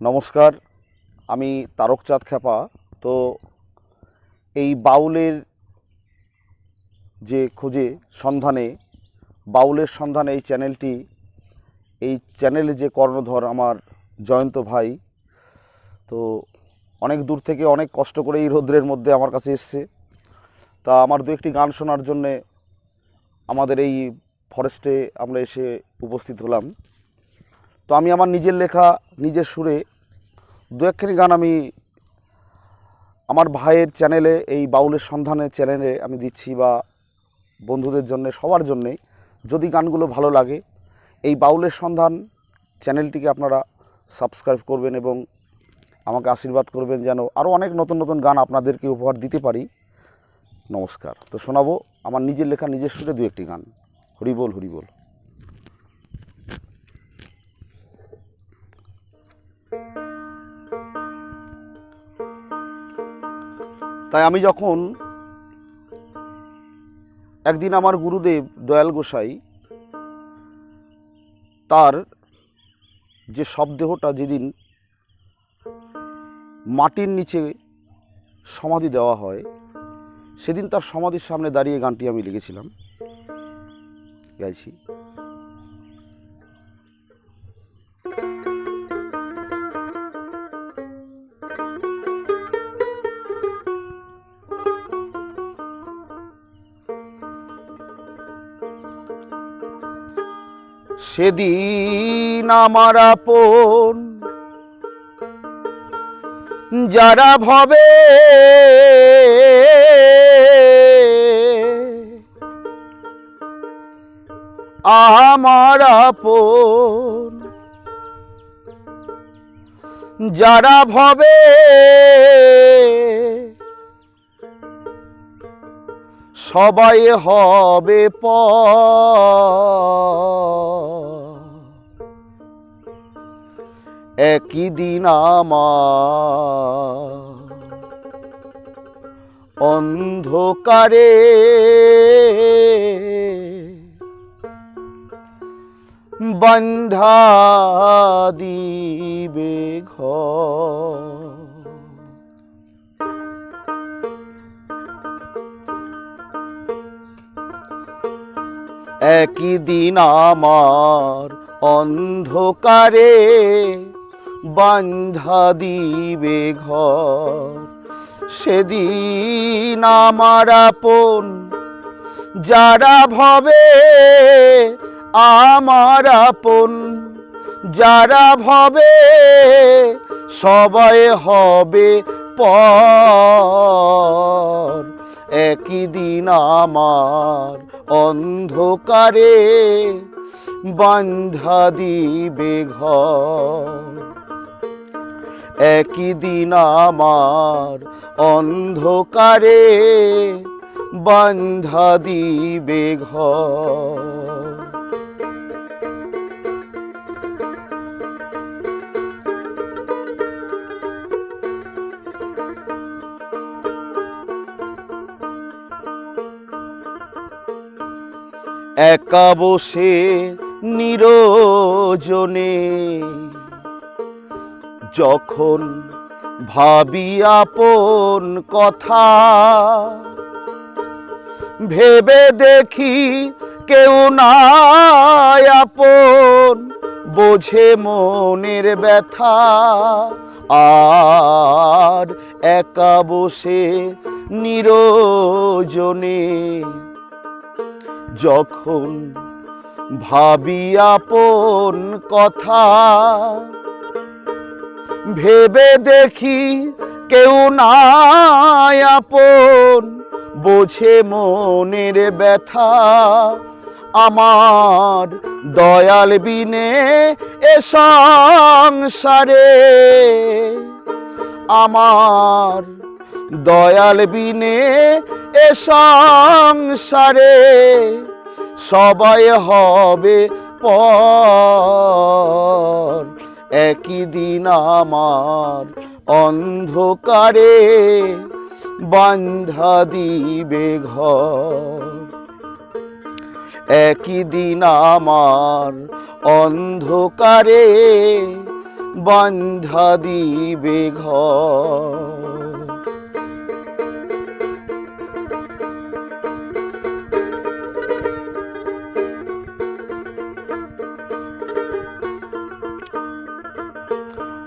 নমস্কার, আমি তারকচাঁদ খ্যাপা। তো এই বাউলের যে খোঁজে সন্ধানে, বাউলের সন্ধানে এই চ্যানেলটি, এই চ্যানেলে যে কর্ণধর আমার জয়ন্ত ভাই, তো অনেক দূর থেকে অনেক কষ্ট করে এই রৌদ্রের মধ্যে আমার কাছে এসছে। তা আমার দু একটি গান শোনার জন্যে আমাদের এই ফরেস্টে আমরা এসে উপস্থিত হলাম। তো আমি আমার নিজের লেখা, নিজের সুরে দু একখানি গান আমি আমার ভাইয়ের চ্যানেলে, এই বাউলের সন্ধানের চ্যানেলে আমি দিচ্ছি বা বন্ধুদের জন্য, সবার জন্যে। যদি গানগুলো ভালো লাগে, এই বাউলের সন্ধান চ্যানেলটিকে আপনারা সাবস্ক্রাইব করবেন এবং আমাকে আশীর্বাদ করবেন যেন আরও অনেক নতুন নতুন গান আপনাদেরকে উপহার দিতে পারি। নমস্কার। তো শোনাবো আমার নিজের লেখা, নিজের সুরে দু একটি গান। হরিবোল হরিবোল তাই আমি যখন একদিন আমার গুরুদেব দয়াল গোসাই তার যে শবদেহটা যেদিন মাটির নিচে সমাধি দেওয়া হয়, সেদিন তার সমাধির সামনে দাঁড়িয়ে গানটি আমি লিখেছিলাম। গাইছি। সেদিন আমার আপন। যারা ভবে আমার আপন। যারা ভবে সবাই হবে প একই দিন অন্ধকারে বন্ধা দিবে ঘর। একই দিন আমার অন্ধকারে বান্ধা দিবে ঘর। সেদিন আমার আপন যারা ভবে, আমার আপন যারা ভবে, সবাই হবে পর। একই দিন আমার অন্ধকারে বান্ধা দিবে ঘর। একই দিন আমার অন্ধকারে বান্ধা দিবে ঘর। একা বসে নিরজনে যখন ভাবি আপন কথা, ভেবে দেখি কেউ নাই আপন, বোঝে মনের ব্যথা, আর একা বসে নিরজনে। যখন ভাবি আপন কথা ভেবে দেখি কেউ নাই আপন। বোঝে মনের ব্যথা। আমার দয়াল বিনে এ সংসারে। আমার দয়াল বিনে এ সংসারে। সবাই হবে পর। একই দিন আমার অন্ধকারে বান্ধা দিবে ঘর। একই দিন আমার অন্ধকারে বান্ধা দিবে ঘর।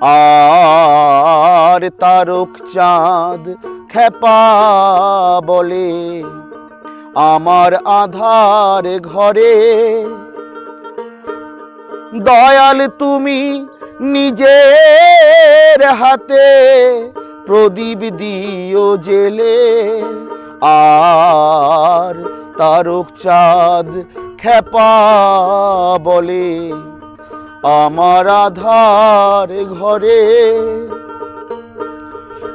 আর তারক চাঁদ খেপা বলে, আমার আধার ঘরে। দয়াল তুমি নিজের হাতে প্রদীপ দিও জেলে, আর তারক চাঁদ খেপা বলে। আমার আধার ঘরে।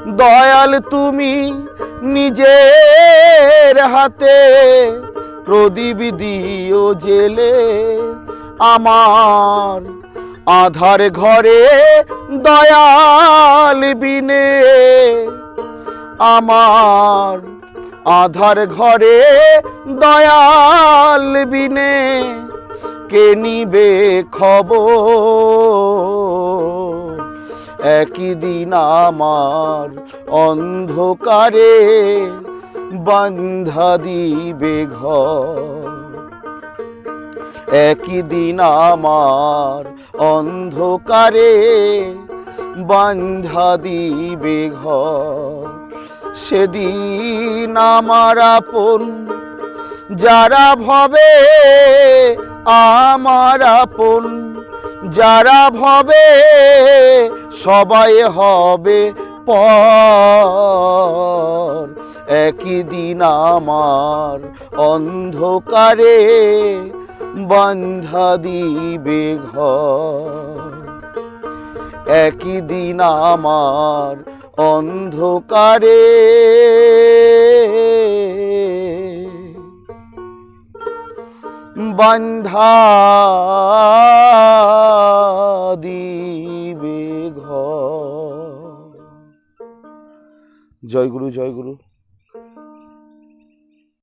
দয়াল তুমি নিজের হাতে প্রদীপ দিও জেলে। আমার আধার ঘরে দয়াল বিনে। আমার আধার ঘরে দয়াল বিনে। কে নিবে খবর? একই দিন আমার অন্ধকারে বান্ধা দিবে ঘর। একই দিন আমার অন্ধকারে বান্ধা দিবে ঘর। সেদিন আমার আপন যারা ভবে আমার আপন, যারা ভবে সবাই হবে পর। একই দিন আমার অন্ধকারে বান্ধা দিবে ঘর। একই দিন আমার অন্ধকারে বান্ধা দিবে ঘর জয় গুরু জয় গুরু।